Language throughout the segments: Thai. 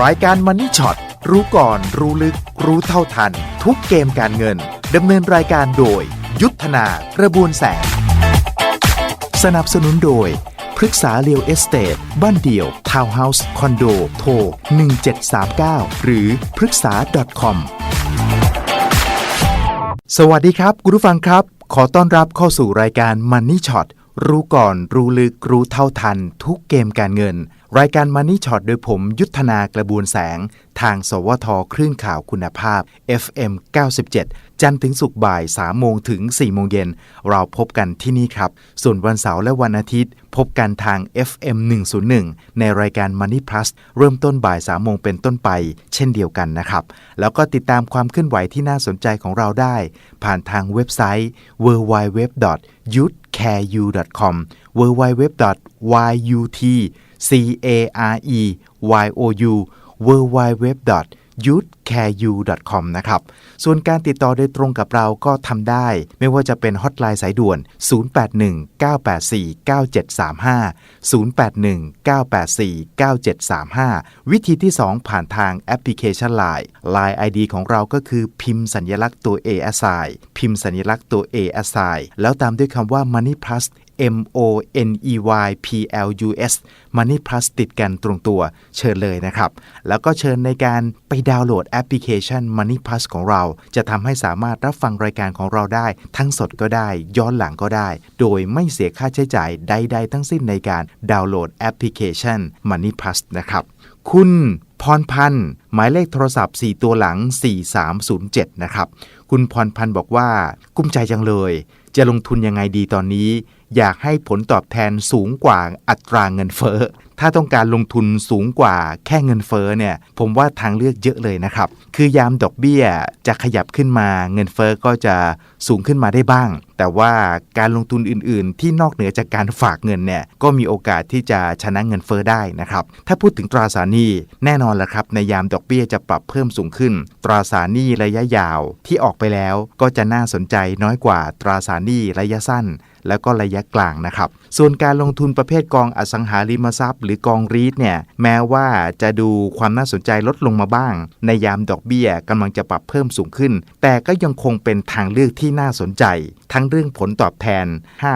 รายการมันนี่ช็อตรู้ก่อนรู้ลึก รู้เท่าทัน ทุกเกมการเงินดำเนินรายการโดย ยุทธนากระบวนแสง สนับสนุนโดยพฤกษาเรียวเอสเตทบ้านเดี่ยว ทาวน์เฮาส์ คอนโด โทร 1739 หรือพฤกษา .com สวัสดีครับ คุณผู้ฟังครับ ขอต้อนรับเข้าสู่รายการ Money Shot รู้ก่อนรู้ลึกรู้เท่าทัน ทุกเกมการเงิน รายการ Money Shot โดยผมยุทธนากระบวนแสง ทาง สวทคลื่นข่าวคุณภาพ FM 97 จันทร์ถึงศุกร์บ่าย 3 โมงถึง 4 โมงเย็น เราพบกันที่นี่ครับ ส่วนวันเสาร์และวันอาทิตย์ พบกันทาง FM 101 ในรายการ Money Plus เริ่มต้นบ่าย 3 โมงเป็นต้นไป เช่นเดียวกันนะครับ แล้วก็ติดตามความเคลื่อนไหวที่น่าสนใจของเราได้ ผ่านทางเว็บไซต์ www.youthcareu.com c a r e y o u w w w y o u t careu.com นะครับ ส่วนการติดต่อโดยตรงกับเราก็ทำได้ ไม่ว่าจะเป็นฮอตไลน์สายด่วน 081 984 9735 081 984 9735 วิธีที่ 2 ผ่านทางแอปพลิเคชัน Line Line ID ของเราก็คือพิมพ์สัญลักษณ์ตัว A S I พิมพ์สัญลักษณ์ตัว A S I แล้วตามด้วยคำว่า Money Plus M O N E Y P L U S Money Plus ติดกันตรงตัวเชิญเลยนะครับ แล้วก็เชิญในการไปดาวน์โหลดแออปพลิเคชัน Money Plus ของเรา จะทำให้สามารถรับฟังรายการของเราได้ ทั้งสดก็ได้ ย้อนหลังก็ได้ โดยไม่เสียค่าใช้จ่ายใด ๆ ทั้งสิ้นในการดาวน์โหลดแอปพลิเคชัน Money Plus นะครับ คุณพรพันธ์ หมายเลขโทรศัพท์ 4 ตัวหลัง 4307 นะครับ คุณพรพันธ์บอกว่า กุ้มใจจังเลย จะลงทุนยังไงดีตอนนี้ อยากให้ผลตอบแทนสูงกว่าอัตราเงินเฟ้อ ถ้าต้องการลงทุนสูงกว่าแค่เงินเฟ้อเนี่ยผมว่าทางเลือกเยอะเลยนะครับ คือยามดอกเบี้ยจะขยับขึ้นมาเงินเฟ้อก็จะสูงขึ้นมาได้บ้าง แต่ว่าการลงทุนอื่นๆ ที่นอกเหนือจากการฝากเงินเนี่ยก็มีโอกาสที่จะชนะเงินเฟ้อได้นะครับ ถ้าพูดถึงตราสารหนี้แน่นอนละครับ ในยามดอกเบี้ยจะปรับเพิ่มสูงขึ้น ตราสารหนี้ระยะยาวที่ออกไปแล้วก็จะน่าสนใจน้อยกว่าตราสารหนี้ระยะสั้น แล้วก็ระยะกลางนะครับ ส่วนการลงทุนประเภทกองอสังหาริมทรัพย์ หรือกองรีทเนี่ยแม้ว่าจะดูความน่าสนใจลดลงมาบ้าง ในยามดอกเบี้ยกำลังจะปรับเพิ่มสูงขึ้น แต่ก็ยังคงเป็นทางเลือกที่น่าสนใจ ทั้งเรื่องผลตอบแทน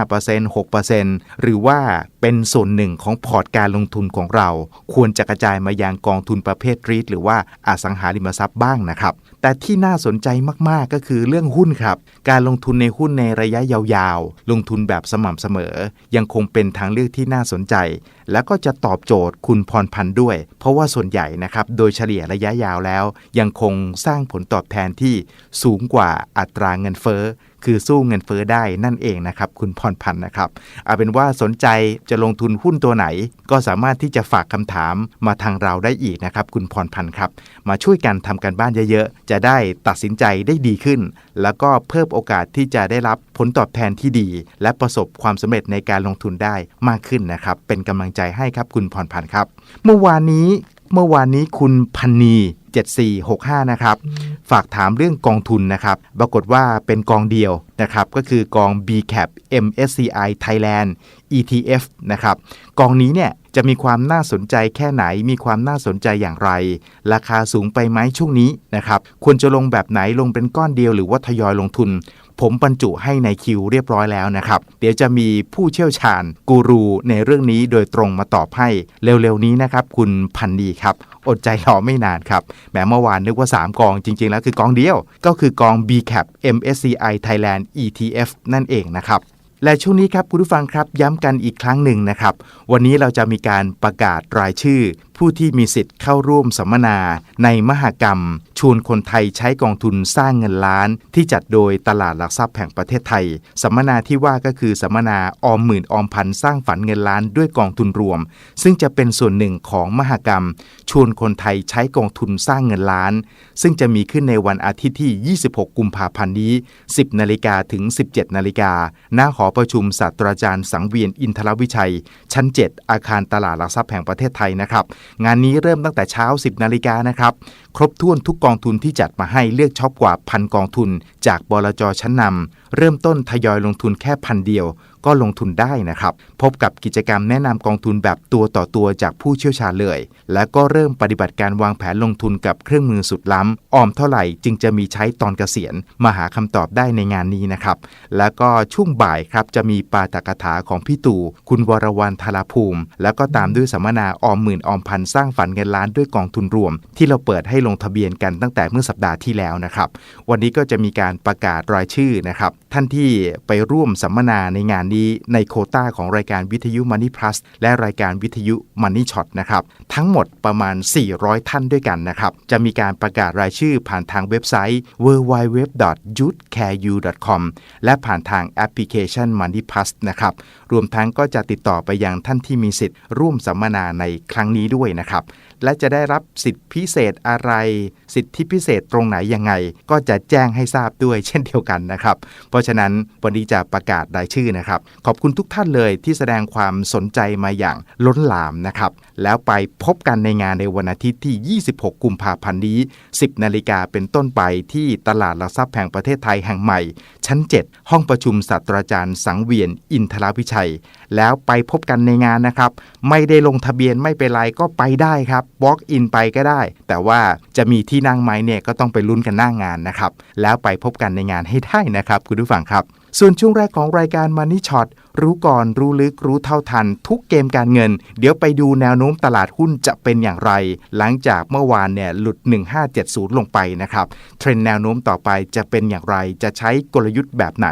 5% 6%หรือว่าเป็นส่วนหนึ่งของพอร์ตการลงทุนของเรา ควรจะกระจายมายังกองทุนประเภทรีทหรือว่าอสังหาริมทรัพย์บ้างนะครับ แต่ที่น่าสนใจมากๆก็คือเรื่องหุ้นครับ การลงทุนในหุ้นในระยะยาวๆ ลงทุนแบบสม่ำเสมอ ยังคงเป็นทางเลือกที่น่าสนใจ และก็จะตอบโจทย์คุณพรพันธ์ด้วย เพราะว่าส่วนใหญ่นะครับ โดยเฉลี่ยระยะยาวแล้ว ยังคงสร้างผลตอบแทนที่สูงกว่าอัตราเงินเฟ้อ คือสู้เงินเฟ้อได้นั่นเองนะครับ คุณพรพันธ์นะครับ เอาเป็นว่าสนใจจะลงทุนหุ้นตัวไหน ก็สามารถที่จะฝากคำถามมาทางเราได้อีกนะครับ คุณพรพันธ์ครับ มาช่วยกันทำการบ้านเยอะๆ จะได้ตัดสินใจได้ดีขึ้น แล้วก็เพิ่มโอกาสที่จะได้รับผลตอบแทนที่ดี และประสบความสำเร็จในการลงทุนได้มากขึ้นนะครับ เป็นกำลังใจให้ครับคุณพรพันธ์ครับ เมื่อวานนี้เมื่อวานนี้คุณพันนี 7465 นะครับ ฝากถามเรื่องกองทุนนะครับ ปรากฏว่าเป็นกองเดียวนะครับ ก็คือกอง BCAP MSCI Thailand ETF นะครับ กองนี้เนี่ยจะมีความน่าสนใจแค่ไหน มีความน่าสนใจอย่างไร ราคาสูงไปไหมช่วงนี้นะครับ ควรจะลงแบบไหน ลงเป็นก้อนเดียวหรือว่าทยอยลงทุน ผมบรรจุให้ในคิวเรียบร้อยแล้วนะครับ เดี๋ยวจะมีผู้เชี่ยวชาญกูรูในเรื่องนี้โดยตรงมาตอบให้เร็วๆนี้นะครับ คุณพันดีครับ อดใจรอไม่นานครับแม้เมื่อวานนึกว่า 3 กองจริง ๆ แล้วคือกองเดียว ก็คือกอง BCAP MSCI Thailand ETF นั่นเองนะครับและช่วงนี้ครับคุณผู้ฟังครับย้ำกันอีกครั้งหนึ่งนะครับ วันนี้เราจะมีการประกาศรายชื่อผู้ที่มีสิทธิ์เข้าร่วมสัมมนาในมหกรรม ชวนคนไทยใช้กองทุนสร้างเงินล้าน ที่จัดโดยตลาดหลักทรัพย์แห่งประเทศไทย สัมมนาที่ว่าก็คือสัมมนาออมหมื่นออมพันสร้างฝันเงินล้านด้วยกองทุนรวม ซึ่งจะเป็นส่วนหนึ่งของมหกรรม ชวนคนไทยใช้กองทุนสร้างเงินล้าน ซึ่งจะมีขึ้นในวันอาทิตย์ที่ 26 กุมภาพันธ์นี้ 10 นาฬิกาถึง 17 นาฬิกาหน้าหอประชุมศาสตราจารย์สังเวียนอินทรวิชัย ชั้น 7 อาคารตลาดหลักทรัพย์แห่งประเทศไทยนะครับงานนี้เริ่มตั้งแต่เช้า 10 นาฬิกานะครับ ครบถ้วนทุกกองทุนที่จัดมาให้เลือกช็อปกว่าพันกองทุน จากบลจชั้นนำเริ่มต้นทยอยลงทุนแค่พันเดียว ก็ลงทุนได้นะครับ พบกับกิจกรรมแนะนำกองทุนแบบตัวต่อตัวจากผู้เชี่ยวชาญเลย และก็เริ่มปฏิบัติการวางแผนลงทุนกับเครื่องมือสุดล้ำออมเท่าไหร่จึงจะมีใช้ตอนเกษียณมาหาคำตอบได้ในงานนี้นะครับ แล้วก็ช่วงบ่ายครับจะมีปาตกถาของพี่ตู่คุณวรวรรณธาราภูมิ แล้วก็ตามด้วยสัมมนาออมหมื่นออมพันสร้างฝันเงินล้านด้วยกองทุนรวม ที่เราเปิดให้ลงทะเบียนกันตั้งแต่เมื่อสัปดาห์ที่แล้วนะครับ วันนี้ก็จะมีการประกาศรายชื่อนะครับ ท่านที่ไปร่วมสัมมนาในงานนี้ในโคต้าของรายการวิทยุ Money Plus และรายการวิทยุ Money Shot นะครับทั้งหมดประมาณ 400 ท่านด้วยกันนะครับจะมีการประกาศรายชื่อผ่านทางเว็บไซต์ www.youthcareu.com และผ่านทางแอปพลิเคชัน Money Plus นะครับรวมทั้งก็จะติดต่อไปยังท่านที่มีสิทธิ์ร่วมสัมมนาในครั้งนี้ด้วยนะครับและจะได้รับสิทธิพิเศษอะไรสิทธิพิเศษตรงไหนยังไง ก็จะแจ้งให้ทราบด้วยเช่นเดียวกันนะครับ เพราะฉะนั้นวันนี้จะประกาศรายชื่อนะครับ ขอบคุณทุกท่านเลยที่แสดงความสนใจมาอย่างล้นหลามนะครับ แล้วไปพบกันในงานในวันอาทิตย์ที่ 26 กุมภาพันธ์นี้ 10 นาฬิกาเป็นต้นไปที่ตลาดหลักทรัพย์แห่งประเทศไทยแห่งใหม่ชั้น 7 ห้องประชุมศาสตราจารย์สังเวียนอินทราวิชัย แล้วไปพบกันในงานนะครับ ไม่ได้ลงทะเบียนไม่เป็นไรก็ไปได้ครับ walk in ไปก็ได้ แต่ว่าจะมีที่นั่งไหมเนี่ยก็ต้องไปลุ้นกันหน้างงานนะครับ แล้วไปพบกันในงานให้ได้นะครับ คุณผู้ฟังครับ ส่วนช่วงแรกของรายการมันนี่ช็อต รู้ก่อนรู้ลึกรู้เท่าทัน ทุกเกมการเงิน เดี๋ยวไปดูแนวโน้มตลาดหุ้นจะเป็นอย่างไร หลังจากเมื่อวานเนี่ยหลุด 1570 ลงไปนะครับ เทรนด์แนวโน้มต่อไปจะเป็นอย่างไร จะใช้กลยุทธ์แบบไหน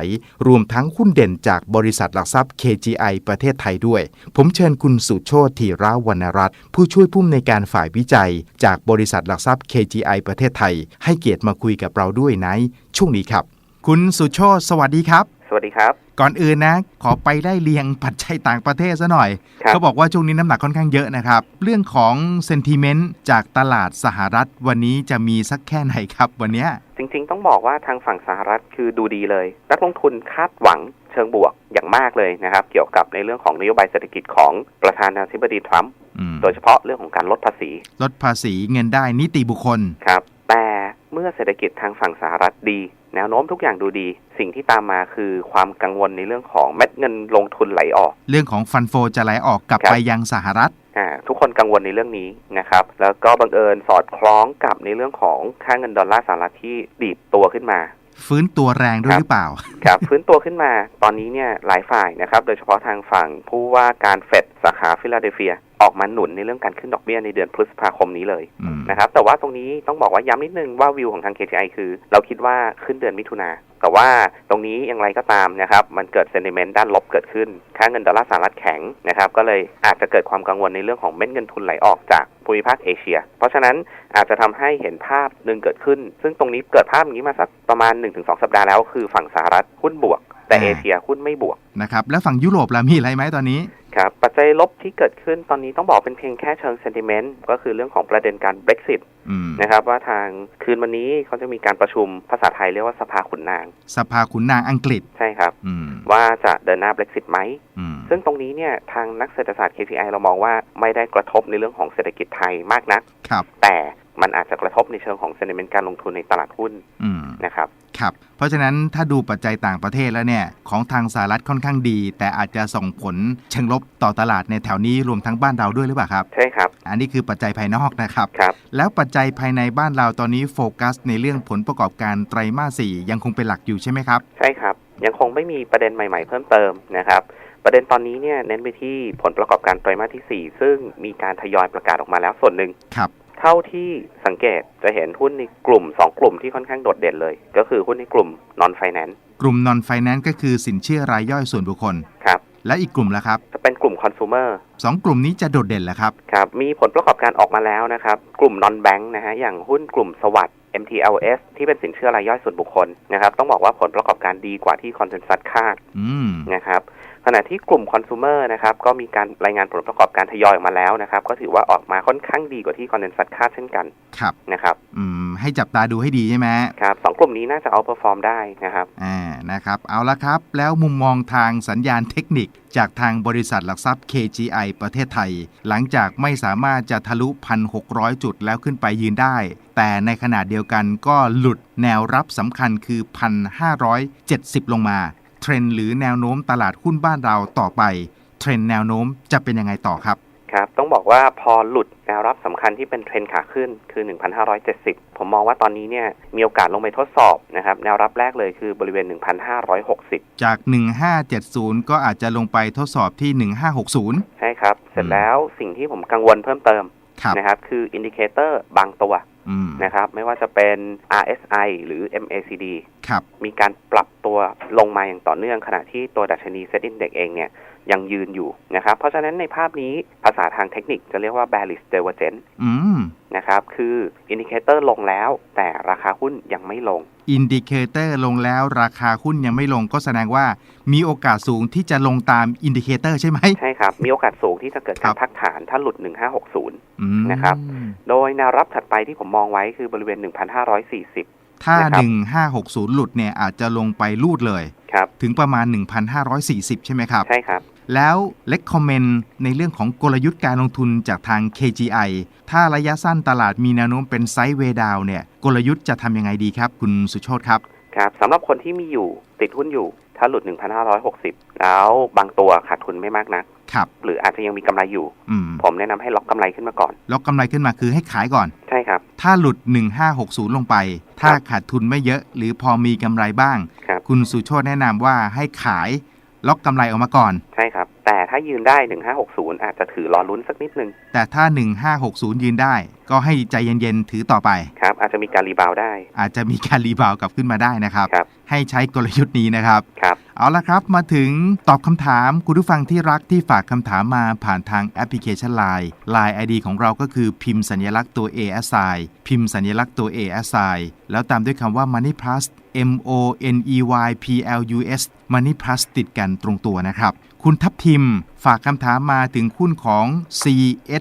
รวมทั้งหุ้นเด่นจากบริษัทหลักทรัพย์ KGI ประเทศไทยด้วย ผมเชิญคุณสุโชติธีราวรรณรัตน์ผู้ช่วยผู้อำนวยการฝ่ายวิจัย จากบริษัทหลักทรัพย์ KGI ประเทศไทย ให้เกียรติมาคุยกับเราด้วยในช่วงนี้ครับ คุณสุโชติสวัสดีครับ สวัสดีครับ ก่อนอื่นนะ ขอไปได้เรียงปัจจัยต่างประเทศซะหน่อยครับเขาบอกว่าช่วงนี้น้ำหนักค่อนข้างเยอะนะครับ เรื่องของเซนติเมนต์จากตลาดสหรัฐวันนี้จะมีสักแค่ไหนครับวันเนี้ยจริงๆ ต้องบอกว่าทางฝั่งสหรัฐคือดูดีเลย นักลงทุนคาดหวังเชิงบวกอย่างมากเลยนะครับ เกี่ยวกับในเรื่องของนโยบายเศรษฐกิจของประธานาธิบดีทรัมป์อืมโดยเฉพาะเรื่องของการลดภาษี ลดภาษีเงินได้นิติบุคคลครับแต่ เมื่อเศรษฐกิจทางฝั่งสหรัฐดี แนวโน้มทุกอย่างดูดี สิ่งที่ตามมาคือความกังวลในเรื่องของเม็ดเงินลงทุนไหลออก เรื่องของฟันโฟจะไหลออกกลับครับไปยังสหรัฐอ่าทุกคนกังวลในเรื่องนี้นะครับ แล้วก็บังเอิญสอดคล้องกับในเรื่องของค่าเงินดอลลาร์สหรัฐที่ดีดตัวขึ้นมา ฟื้นตัวแรงด้วยครับหรือเปล่า ครับ ฟื้นตัวขึ้นมา ตอนนี้เนี่ยหลายฝ่ายนะครับ โดยเฉพาะทางฝั่งผู้ว่าการเฟดสาขาฟิลาเดลเฟีย ออกมาหนุนในเรื่องการขึ้นดอกเบี้ยในเดือนพฤษภาคมนี้เลยอืมนะครับ แต่ว่าตรงนี้ต้องบอกว่าย้ำนิดนึงว่าวิวของทาง KTI คือ เราคิดว่าขึ้นเดือนมิถุนาแต่ว่าตรงนี้อย่างไรก็ตามนะครับ มันเกิดเซนติเมนต์ด้านลบเกิดขึ้น ค่าเงินดอลลาร์สหรัฐแข็งนะครับ ก็เลยอาจจะเกิดความกังวลในเรื่องของเม็ดเงินทุนไหลออกจากภูมิภาคเอเชีย เพราะฉะนั้นอาจจะทำให้เห็นภาพหนึ่งเกิดขึ้น ซึ่งตรงนี้เกิดภาพอย่างนี้มาสักประมาณ 1-2 สัปดาห์แล้ว คือฝั่งสหรัฐหุ้นบวก แต่อ่าเอเชียหุ้นไม่บวกนะครับแล้วฝั่งยุโรปล่ะมีอะไรไหมตอนนี้ครับปัจจัยลบที่เกิดขึ้นตอนนี้ต้องบอกเป็นเพียงแค่เชิงเซนติเมนต์ก็คือเรื่องของประเด็นการ Brexit อืมนะครับว่าทางคืนวันนี้เขาจะมีการประชุมภาษาไทยเรียกว่าสภาขุนนาง สภาขุนนางอังกฤษใช่ครับอืมว่าจะเดินหน้า Brexit ไหมอืมซึ่งตรงนี้เนี่ยทางนักเศรษฐศาสตร์ KPI เรามองว่าไม่ได้กระทบในเรื่องของเศรษฐกิจไทยมากนักครับแต่ มันอาจจะกระทบในเชิงของเซนติเมนต์การลงทุนในตลาดหุ้นอืมนะครับครับ เพราะฉะนั้นถ้าดูปัจจัยต่างประเทศแล้วเนี่ย ของทางสหรัฐค่อนข้างดี แต่อาจจะส่งผลเชิงลบต่อตลาดในแถวนี้รวมทั้งบ้านเราด้วยหรือเปล่าครับ ใช่ครับ อันนี้คือปัจจัยภายนอกนะครับครับ แล้วปัจจัยภายในบ้านเราตอนนี้โฟกัส ในเรื่องผลประกอบการไตรมาสสี่ยังคงเป็นหลักอยู่ใช่ไหมครับ ใช่ครับ ยังคงไม่มีประเด็นใหม่ ๆ เพิ่มเติมนะครับประเด็นตอนนี้เนี่ยเน้นไปที่ผลประกอบการไตรมาสที่ 4 ซึ่งมีการทยอยประกาศออกมาแล้วส่วนหนึ่งครับ เท่าที่สังเกตจะเห็นหุ้นในกลุ่ม 2 กลุ่มที่ค่อนข้างโดดเด่นเลย ก็คือหุ้นในกลุ่ม non finance กลุ่ม non finance ก็คือสินเชื่อรายย่อยส่วนบุคคลครับ และอีกกลุ่มละครับ จะเป็นกลุ่ม consumer สองกลุ่มนี้จะโดดเด่นแหละครับครับ มีผลประกอบการออกมาแล้วนะครับ กลุ่ม non bank นะฮะอย่างหุ้นกลุ่มสวัสด์ MTLS ที่เป็นสินเชื่อรายย่อยส่วนบุคคลนะครับ ต้องบอกว่าผลประกอบการดีกว่าที่คอนเซนแซสคาดอืมนะครับ ขณะที่กลุ่มคอน sumer นะครับก็มีการรายงานผลประกอบการทยอยออกมาแล้วนะครับ ก็ถือว่าออกมาค่อนข้างดีกว่าที่คอนเดนซั t คาดเช่นกันครับนะครับอืมให้จับตาดูให้ดีใช่ไหมครับสองกลุ่มนี้น่าจะเอาเปอร์ฟอร์มได้นะครับอ่านะครับ เอาละครับ แล้วมุมมองทางสัญญาณเทคนิค จากทางบริษัทหลักทรัพย์ KGI ประเทศไทย หลังจากไม่สามารถจะทะลุ 1,600 จุดแล้วขึ้นไปยืนได้ แต่ในขณะเดียวกันก็หลุดแนวรับสำคัญคือ 1,570 ลงมา เทรนด์หรือแนวโน้มตลาดหุ้นบ้านเราต่อไป เทรนด์แนวโน้มจะเป็นยังไงต่อครับครับ ต้องบอกว่าพอหลุดแนวรับสำคัญที่เป็นเทรนขาขึ้นคือ 1,570 ผมมองว่าตอนนี้เนี่ยมีโอกาสลงไปทดสอบนะครับ แนวรับแรกเลยคือบริเวณ 1,560 จาก 1570 ก็อาจจะลงไปทดสอบที่ 1560 ใช่ครับ เสร็จแล้วสิ่งที่ผมกังวลเพิ่มเติมครับนะครับคืออินดิเคเตอร์บางตัวอืมนะครับ ไม่ว่าจะเป็น RSI หรือ MACD ครับมีการปรับตัวลงมาอย่างต่อเนื่องขณะที่ตัวดัชนี Set Index เองเนี่ยยังยืนอยู่นะครับ เพราะฉะนั้นในภาพนี้ภาษาทางเทคนิคจะเรียกว่า bearish divergence อืม นะครับ คืออินดิเคเตอร์ลงแล้ว แต่ราคาหุ้นยังไม่ลง อินดิเคเตอร์ลงแล้วราคาหุ้นยังไม่ลงก็แสดงว่ามีโอกาสสูงที่จะลงตามอินดิเคเตอร์ใช่ไหมใช่ครับ มีโอกาสสูงที่จะเกิดครัการบพักฐานถ้าหลุด 1560อืมนะครับ โดยแนวรับถัดไปที่ผมมองไว้คือบริเวณ 1,540ถ้านะครับ1560 หลุดเนี่ยอาจจะลงไปลูดเลยครับถึงประมาณ 1,540 ใช่ไหมครับ ใช่ครับ แล้วเล็กคอมเมนต์ในเรื่องของกลยุทธ์การลงทุนจากทาง KGI ถ้าระยะสั้นตลาดมีแนวโน้มเป็นไซด์เวย์ดาวน์เนี่ยกลยุทธ์จะทำยังไงดีครับ คุณสุโชตครับครับสำหรับคนที่มีอยู่ติดหุ้นอยู่ ถ้าหลุด 1,560 แล้วบางตัวขาดทุนไม่มากนักครับหรืออาจจะยังมีกำไรอยู่อืมผมแนะนำให้ล็อกกำไรขึ้นมาก่อนแล้วกำไรขึ้นมาคือให้ขายก่อน ใช่ครับ ถ้าหลุด 1560 ลงไป ถ้าขาดทุนไม่เยอะ หรือพอมีกำไรบ้างครับคุณสุโชตแนะนำว่าให้ขาย ล็อกกำไรออกมาก่อน ใช่ครับ แต่ถ้ายืนได้ 1560 อาจจะถือรอลุ้นสักนิดนึง แต่ถ้า 1560 ยืนได้ ก็ให้ใจเย็นๆ ถือต่อไป ครับ อาจจะมีการรีบาวด์ได้ อาจจะมีการรีบาวด์กลับขึ้นมาได้นะครับครับให้ใช้กลยุทธ์นี้นะครับ ครับ เอาละครับ มาถึงตอบคำถามคุณผู้ฟังที่รักที่ฝากคำถามมาผ่านทางแอปพลิเคชัน Line Line ID ของเราก็คือพิมพ์สัญลักษณ์ตัว A S I พิมพ์สัญลักษณ์ตัว A S I แล้วตามด้วยคำว่า Money Plus M O N E Y P L U S Money Plus ติดกันตรงตัวนะครับ คุณทัพทิมฝากคำถามมาถึงหุ้นของ C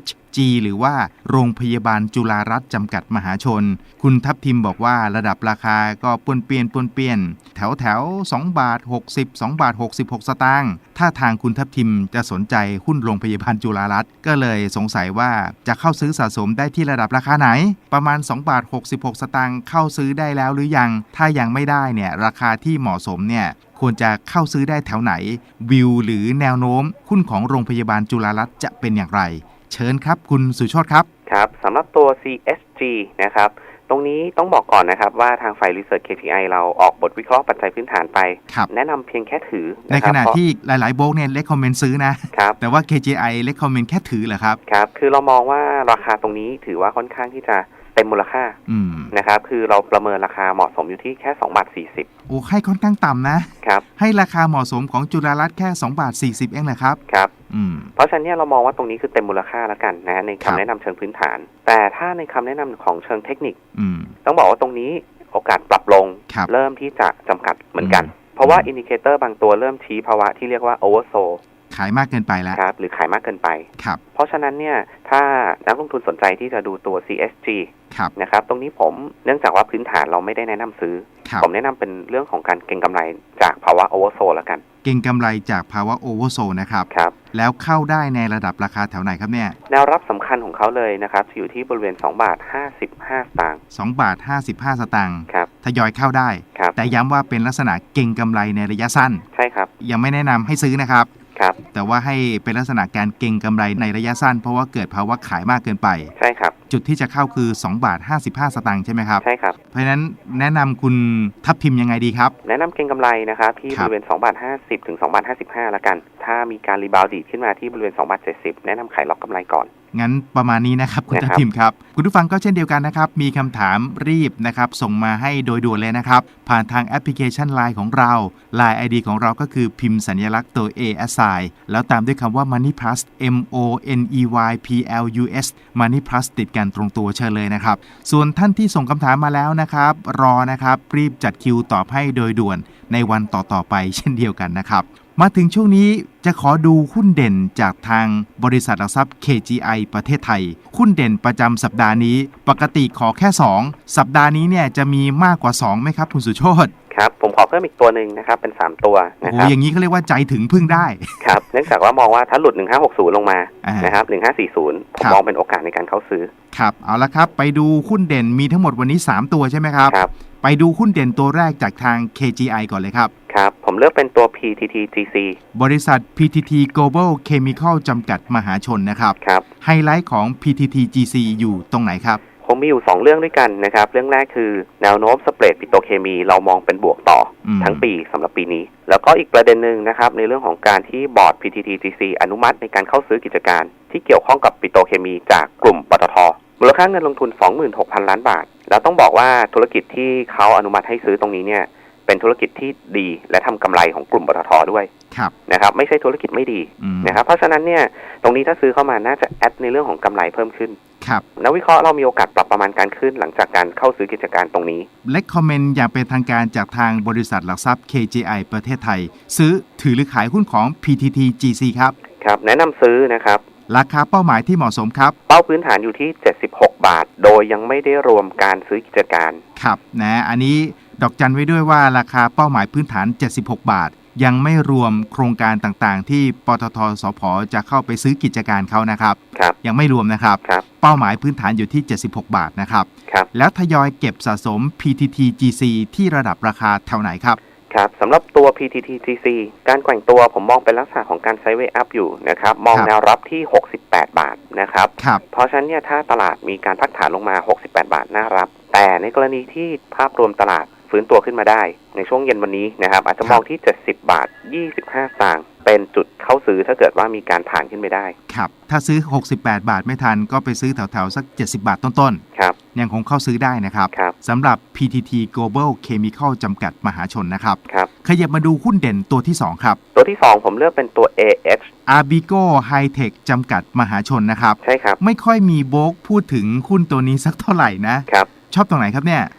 H CHG หรือว่าโรงพยาบาลจุฬารัฐจำกัดมหาชน คุณทัพทิมบอกว่าระดับราคาก็ปนเปียนปนเปียน แถวแถว2บาท60 2บาท66 สตางค์ถ้าทางคุณทัพทิมจะสนใจหุ้นโรงพยาบาลจุฬารัฐก็เลยสงสัยว่าจะเข้าซื้อสะสมได้ที่ระดับราคาไหน ประมาณ2บาท66 สตางค์เข้าซื้อได้แล้วหรือยัง ถ้ายังไม่ได้เนี่ยราคาที่เหมาะสมเนี่ยควรจะเข้าซื้อได้แถวไหน วิวหรือแนวโน้มหุ้นของโรงพยาบาลจุฬารัฐจะเป็นอย่างไร เชิญครับ คุณสุโชตครับ ครับสำหรับตัว CSG นะครับ ตรงนี้ต้องบอกก่อนนะครับ ว่าทางฝ่าย Research KPI เราออกบทวิเคราะห์ปัจจัยพื้นฐานไปครับแนะนำเพียงแค่ถือ ในนะคขรับณะเพราะที่หลายๆโบรกเนี่ยเล็กคอมเมนต์ซื้อนะครับแต่ว่า KGI เล็กคอมเมนต์แค่ถือเหรอครับ ครับ คือเรามองว่าราคาตรงนี้ถือว่าค่อนข้างที่จะเต็มมูลค่าอืมนะครับ คือเราประเมินราคาเหมาะสมอยู่ที่แค่2บาท40โอ้ให้ค่อนข้างต่ำนะครับ ให้ราคาเหมาะสมของจุฬารัฐแค่2บาท40 เองเหรอครับ ครับอืม เพราะฉะนั้นเนี่ยเรามองว่าตรงนี้คือเต็มมูลค่าแล้วกันนะในครัคำบแนะนำเชิงพื้นฐาน แต่ถ้าในคำแนะนำของเชิงเทคนิคอืมต้องบอกว่าตรงนี้โอกาสปรับลงครับเริ่มที่จะจำกัดเหมือนกันอืมเพราะว่าอินดิเคเตอร์บางตัวเริ่มชี้ภาวะที่เรียกว่าโอเวอร์โซขายมากเกินไปแล้วครับหรือขายมากเกินไปครับเพราะฉะนั้นเนี่ยถ้านักลงทุนสนใจที่จะดูตัว CSG ครับนะครับตรงนี้ผมเนื่องจากว่าพื้นฐานเราไม่ได้แนะนำซื้อครับผมแนะนำเป็นเรื่องของการเก็งกำไรจากภาวะโอเวอร์โซแล้วกันเก่งกำไรจากภาวะโอเวอร์โซนะครับ ครับแล้วเข้าได้ในระดับราคาแถวไหนครับเนี่ยแนวรับสำคัญของเขาเลยนะครับอยู่ที่บริเวณ 2 บาท 55 สตางค์ 2บาท55 สตางค์ครับ ทยอยเข้าได้ ครับ แต่ย้ำว่าเป็นลักษณะเก่งกำไรในระยะสั้น ใช่ครับ ยังไม่แนะนำให้ซื้อนะครับ ครับ แต่ว่าให้เป็นลักษณะการเก่งกำไรในระยะสั้น เพราะว่าเกิดภาวะขายมากเกินไป ใช่ครับ จุดที่จะเข้าคือ 2 บาท 55 สตางค์ใช่ไหมครับใช่ครับ เพราะฉะนั้นแนะนำคุณทับทิมยังไงดีครับ แนะนำเก็งกำไรนะครับที่ครับบ ริเวณ2บาท50 ถึง2บาท55แล้วกัน ถ้ามีการรีบาวด์ดีดขึ้นมาที่บริเวณ2บาท70 แนะนำขายล็อกกำไรก่อนงั้นประมาณนี้นะครับคุณนะครัทับพทิมครับ คุณผู้ฟังก็เช่นเดียวกันนะครับ มีคำถามรีบนะครับส่งมาให้โดยด่วนเลยนะครับ ผ่านทางแอปพลิเคชัน Line ของเรา Line ID ของเราก็คือพิมพ์สัญลักษณ์ตัว A S I แล้วตามด้วยคำว่า Money Plus M O N E Y P L U S Money Plus ติดกันตรงตัวเชิญเลยนะครับ ส่วนท่านที่ส่งคำถามมาแล้วนะครับ รอนะครับรีบจัดคิวตอบให้โดยด่วนในวันต่อๆไปเช่นเดียวกันนะครับ มาถึงช่วงนี้จะขอดูหุ้นเด่นจากทางบริษัทหลักทรัพย์ KGI ประเทศไทย หุ้นเด่นประจำสัปดาห์นี้ ปกติขอแค่ 2 สัปดาห์นี้เนี่ยจะมีมากกว่า 2ไหมครับ คุณสุโชตครับผมขอเพิ่มอีกตัวหนึ่งนะครับเป็น 3 ตัวโอ้นะโหครับอย่างนี้เขาเรียกว่าใจถึงพึ่งได้ ครับเนื่องจากว่ามองว่าถ้าหลุด 1560 ลงมาอ่านนะครับ1540 ผมครับมองเป็นโอกาสในการเข้าซื้อ ครับ เอาละครับ ไปดูหุ้นเด่นมีทั้งหมดวันนี้ 3 ตัวใช่ไหมครับครับ ไปดูหุ้นเด่นตัวแรกจากทาง KGI ก่อนเลยครับ ครับ ผมเลือกเป็นตัว PTTGC บริษัท PTT Global Chemical จำกัดมหาชนนะครับ ครับ ไฮไลท์ของ PTTGC อยู่ตรงไหนครับคงมีอยู่ 2 เรื่องด้วยกันนะครับ เรื่องแรกคือแนวโน้มสเปรดปิโตรเคมีเรามองเป็นบวกต่ออมทั้งปีสำหรับปีนี้ แล้วก็อีกประเด็นหนึ่งนะครับในเรื่องของการที่บอร์ด PTTGC อนุมัติในการเข้าซื้อกิจการ ที่เกี่ยวข้องกับปิโตรเคมีจากกลุ่มปตท มูลค่าเงินลงทุน 26,000 ล้านบาท แล้วต้องบอกว่าธุรกิจที่เขาอนุมัติให้ซื้อตรงนี้เนี่ย เป็นธุรกิจที่ดีและทำกำไรของกลุ่มปตทด้วยครับนะครับ ไม่ใช่ธุรกิจไม่ดีอืมนะครับ เพราะฉะนั้นเนี่ย ตรงนี้ถ้าซื้อเข้ามาน่าจะแอดในเรื่องของกำไรเพิ่มขึ้นครับนักวิเคราะห์เรามีโอกาสปรับประมาณการขึ้นหลังจากการเข้าซื้อกิจการตรงนี้และคอมเมนต์อย่างเป็นทางการจากทางบริษัทหลักทรัพย์ KGI ประเทศไทย ซื้อถือหรือขายหุ้นของ PTTGC ครับ ครับ แนะนำซื้อนะครับ ราคาเป้าหมายที่เหมาะสมครับ เป้าพื้นฐานอยู่ที่ 76 บาท โดยยังไม่ได้รวมการซื้อกิจการ ครับนะอันนี้ดอกจันไว้ด้วยว่าราคาเป้าหมายพื้นฐาน 76 บาท ยังไม่รวมโครงการต่างๆ ที่ปตทสพจะเข้าไปซื้อกิจการเขานะครับ ครับ ยังไม่รวมนะครับ ครับ เป้าหมายพื้นฐานอยู่ที่ 76 บาทนะครับ ครับ แล้วทยอยเก็บสะสม PTTGC ที่ระดับราคาแถวไหนครับ ครับสำหรับตัว PTTGC การแกว่งตัวผมมองเป็นลักษณะของการไซด์เวย์อัพอยู่นะครับ มองครับแนวรับที่ 68 บาทนะครับครับเพราะฉะนั้นเนี่ยถ้าตลาดมีการพักฐานลงมา 68 บาทน่ารับ แต่ในกรณีที่ภาพรวมตลาดฟื้นตัวขึ้นมาได้ ในช่วงเย็นวันนี้นะครับ อาจจะมองที่ 70 บาท 25สตางค์ เป็นจุดเข้าซื้อถ้าเกิดว่ามีการผ่านขึ้นไปได้ ครับ ถ้าซื้อ 68 บาทไม่ทันก็ไปซื้อแถวๆ สัก 70 บาทต้นครับ ๆ ยังคงเข้าซื้อได้นะครับครับ สำหรับ PTT Global Chemical จำกัดมหาชนนะครับ ครับ ขยับมาดูหุ้นเด่นตัวที่ 2 ครับ ตัวที่2ผมเลือกเป็นตัว AH Arbigo High Tech จำกัดมหาชนนะครับ ใช่ครับ ไม่ค่อยมีโบกพูดถึงหุ้นตัวนี้สักเท่าไหร่นะ ครับ ชอบตรงไหนครับเนี่ยกลุ่ม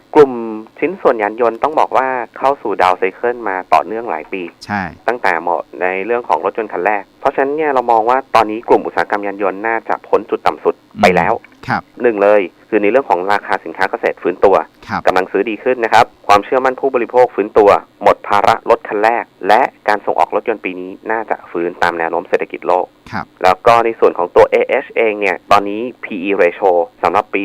ชิ้นส่วนยานยนต์ต้องบอกว่าเข้าสู่ดาวไซเคิลมาต่อเนื่องหลายปี ใช่ ตั้งแต่หมดในเรื่องของรถยนต์คันแรก เพราะฉะนั้นเนี่ยเรามองว่าตอนนี้กลุ่มอุตสาหกรรมยานยนต์น่าจะพ้นจุดต่ำสุดไปแล้วครับหนึ่งเลยคือในเรื่องของราคาสินค้าเกษตรฟื้นตัวครับกำลังซื้อดีขึ้นนะครับ ความเชื่อมั่นผู้บริโภคฟื้นตัว หมดภาระรถคันแรก และการส่งออกรถยนต์ปีนี้น่าจะฟื้นตามแนวโน้มเศรษฐกิจโลกครับแล้วก็ในส่วนของตัว AH เองเนี่ยตอนนี้ PE ratio สำหรับปี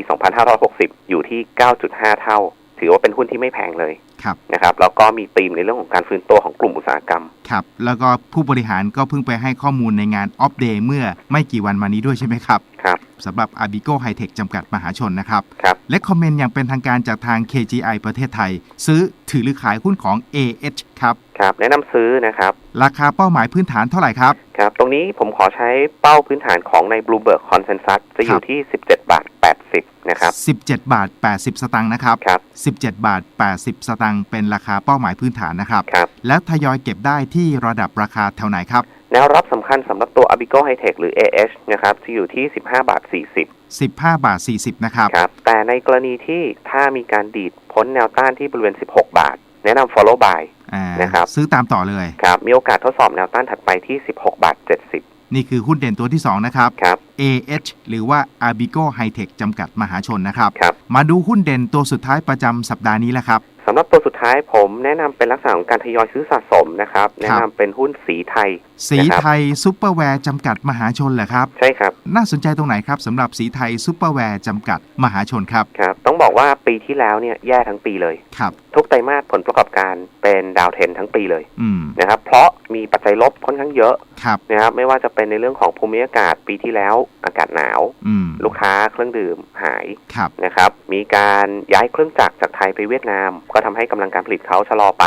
2560 อยู่ที่ 9.5 เท่า ถือว่าเป็นหุ้นที่ไม่แพงเลยครับนะครับแล้วก็มีธีมในเรื่องของการฟื้นตัวของกลุ่มอุตสาหกรรมครับแล้วก็ผู้บริหารก็เพิ่งไปให้ข้อมูลในงาน Off Day เมื่อไม่กี่วันมานี้ด้วยใช่ไหมครับครับสำหรับ Arbigo High Tech จำกัดมหาชนนะครับ ครับและคอมเมนต์อย่างเป็นทางการจากทาง KGI ประเทศไทย ซื้อถือหรือขายหุ้นของ AH ครับ ครับ แนะนำซื้อนะครับ ราคาเป้าหมายพื้นฐานเท่าไหร่ครับ ครับ ตรงนี้ผมขอใช้เป้าพื้นฐานของใน Bloomberg Consensus จะอยู่ที่ 17 บาท 80 นะครับ 17 บาท 80 สตางค์นะครับ ครับ 17 บาท 80 สตางค์เป็นราคาเป้าหมายพื้นฐานนะครับ ครับ แล้วทยอยเก็บได้ที่ระดับราคาแถวไหนครับแนวรับสำคัญสำหรับตัว Abigo High Tech หรือ AH นะครับจะอยู่ที่ 15 บาท 40 15 บาท 40 นะครับครับ แต่ในกรณีที่ถ้ามีการดีดพ้นแนวต้านที่บริเวณ 16 บาท แนะนำ follow buy อ่านะครับซื้อตามต่อเลยครับมีโอกาสทดสอบแนวต้านถัดไปที่ 16 บาท 70นี่คือหุ้นเด่นตัวที่ 2 นะครับครับ AH หรือว่า Arbigo High Tech จำกัดมหาชนนะครับครับมาดูหุ้นเด่นตัวสุดท้ายประจำสัปดาห์นี้แล้วครับ สำหรับตัวสุดท้ายผมแนะนำเป็นลักษณะของการทยอยซื้อสะสมนะครับ แนะนำเป็นหุ้นสีไทย สีนะครับไทยซูเปอร์แวร์จำกัดมหาชนเหรอครับ ใช่ครับ น่าสนใจตรงไหนครับสำหรับสีไทยซูเปอร์แวร์จำกัดมหาชนครับ ครับ ต้องบอกว่าปีที่แล้วเนี่ยแย่ทั้งปีเลย ครับ ทุกไตรมาสผลประกอบการเป็นดาวเทนทั้งปีเลยอืมนะครับ เพราะมีปัจจัยลบค่อนข้างเยอะครับนะครับ ไม่ว่าจะเป็นในเรื่องของภูมิอากาศปีที่แล้วอากาศหนาวอืมลูกค้าเครื่องดื่มหายครับนะครับ มีการย้ายเครื่องจักรจากไทยไปเวียดนามก็ทำให้กำลังการผลิตเขาชะลอไป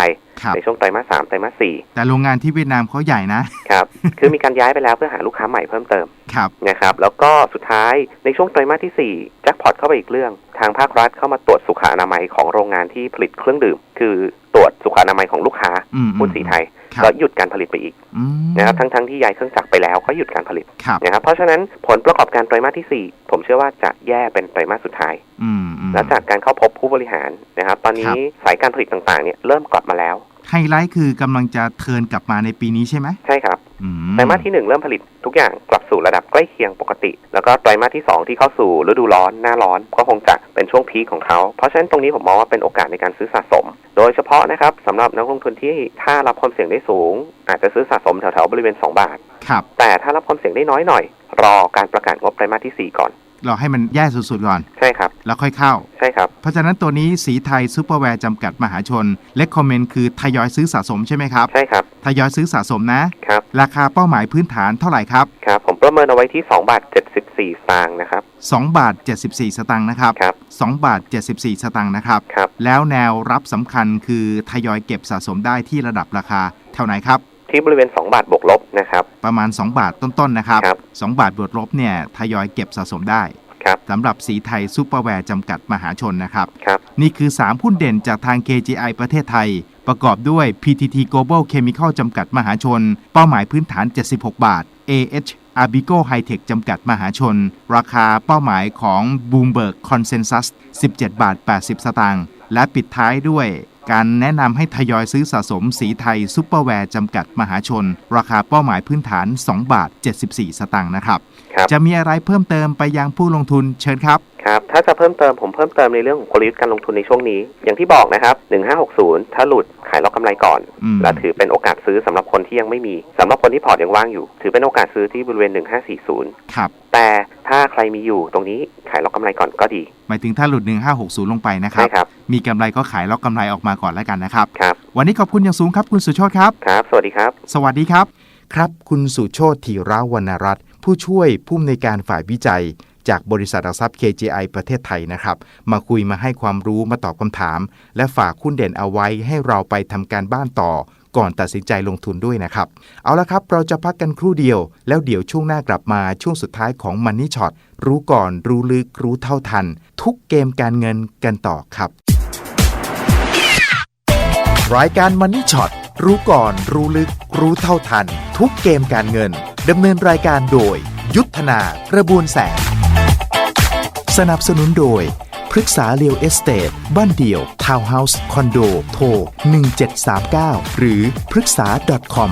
ในช่วงไตรมาสสามไตรมาสสี่แต่โรงงานที่เวียดนามเขาใหญ่นะครับคือมีการย้ายไปแล้วเพื่อหาลูกค้าใหม่เพิ่มเติมครับนะครับ แล้วก็สุดท้ายในช่วงไตรมาสที่ 4 แจ็คพอตเข้าไปอีกเรื่อง ทางภาครัฐเข้ามาตรวจสุขอนามัยของโรงงานที่ผลิตเครื่องดื่ม คือตรวจสุขอนามัยของลูกค้าอืมหุ้นสีไทยครับแล้วหยุดการผลิตไปอีกอืมนะครับทั้งๆที่ย้ายเครื่องจักรไปแล้วก็หยุดการผลิตครับนะครับเพราะฉะนั้นผลประกอบการไตรมาสที่ 4 ผมเชื่อว่าจะแย่เป็นไตรมาสสุดท้ายอืมอืมแล้วจากการเข้าพบผู้บริหารนะครับ ตอนนี้สายการผลิตต่างๆเนี่ยเริ่มกลับมาแล้ว ไฮไลท์คือกำลังจะเทิร์นกลับมาในปีนี้ใช่ไหมใช่ครับอืมไตรมาสที่ 1 เริ่มผลิตทุกอย่างกลับสู่ระดับใกล้เคียงปกติ แล้วก็ไตรมาสที่ 2 ที่เข้าสู่ฤดูร้อนหน้าร้อนก็คงจะเป็นช่วงพีคของเขา เพราะฉะนั้นตรงนี้ผมมองว่าเป็นโอกาสในการซื้อสะสม โดยเฉพาะนะครับสำหรับนักลงทุนที่ถ้ารับความเสี่ยงได้สูง อาจจะซื้อสะสมแถวๆบริเวณ 2 บาทครับแต่ถ้ารับความเสี่ยงได้น้อยหน่อย รอการประกาศงบไตรมาสที่ 4 ก่อน เราให้มันแย่สุดๆก่อน ใช่ครับ แล้วค่อยเข้า ใช่ครับ เพราะฉะนั้นตัวนี้สีไทยซูเปอร์แวร์จำกัดมหาชนและคอมเมนต์คือทยอยซื้อสะสมใช่ไหมครับ ใช่ครับ ทยอยซื้อสะสมนะครับ ราคาเป้าหมายพื้นฐานเท่าไหร่ครับ ครับ ผมประเมินเอาไว้ที่2บาท74สตางค์นะครับ 2 บาท 74 สตางค์นะครับ ครับ 2 บาท 74 สตางค์นะครับ ครับ แล้วแนวรับสำคัญคือทยอยเก็บสะสมได้ที่ระดับราคาเท่าไหร่ครับ ที่บริเวณ 2 บาทบวกลบนะครับ ประมาณ 2 บาทต้นๆนะครับครับ2บาทบวกลบเนี่ยทยอยเก็บสะสมได้ครับสำหรับสีไทยซูเปอร์แวร์จำกัดมหาชนนะครับ ครับนี่คือ 3 หุ้นเด่นจากทาง KGI ประเทศไทย ประกอบด้วย PTT Global Chemical จำกัดมหาชน เป้าหมายพื้นฐาน 76 บาท AH Abigo Hightech จำกัดมหาชน ราคาเป้าหมายของ Bloomberg Consensus 17 บาท 80 สตางค์และปิดท้ายด้วย การแนะนำให้ทยอยซื้อสะสมสีไทยซูเปอร์แวร์จำกัดมหาชน ราคาเป้าหมายพื้นฐาน 2 บาท 74 สตางค์นะครับครับจะมีอะไรเพิ่มเติมไปยังผู้ลงทุนเชิญครับ ครับ ถ้าจะเพิ่มเติมผมเพิ่มเติมในเรื่องของกลยุทธ์การลงทุนในช่วงนี้ อย่างที่บอกนะครับ 1560 ถ้าหลุดขายล็อกกำไรก่อนอืมและถือเป็นโอกาสซื้อสำหรับคนที่ยังไม่มีสำหรับคนที่พอร์ตยังว่างอยู่ ถือเป็นโอกาสซื้อที่บริเวณ 1540 ครับ แต่ถ้าใครมีอยู่ตรงนี้ขายล็อกกำไรก่อนก็ดี หมายถึงถ้าหลุด 1560 ลงไปนะครัใช่บครับ มีกำไรก็ขายล็อกกำไรออกมาก่อนแล้วกันนะครับ ครับ วันนี้ขอบคุณอย่างสูงครับคุณสุโชตครับครับ สวัสดีครับ สวัสดีครับ ครับ คุณสุโชตธีรวรรณรัตน์ผู้ช่วยผู้อำนวยการฝ่ายวิจัย จากบริษัทหลักทรัพย์ KGI ประเทศไทยนะครับ มาคุยมาให้ความรู้มาตอบคำถาม และฝากคุณเด่นเอาไว้ให้เราไปทำการบ้านต่อ ก่อนตัดสินใจลงทุนด้วยนะครับ เอาละครับ เราจะพักกันครู่เดียว แล้วเดี๋ยวช่วงหน้ากลับมาช่วงสุดท้ายของ Money Shot รู้ก่อนรู้ลึกรู้เท่าทัน ทุกเกมการเงินกันต่อครับ รายการ Money Shot รู้ก่อนรู้ลึก รู้เท่าทัน ทุกเกมการเงินดำเนินรายการโดย ยุทธนากระบวนแสง สนับสนุนโดยปรึกษาเรียวเอสเตทบ้านเดี่ยว ทาวน์เฮาส์ คอนโด โทร 1739 หรือปรึกษา .com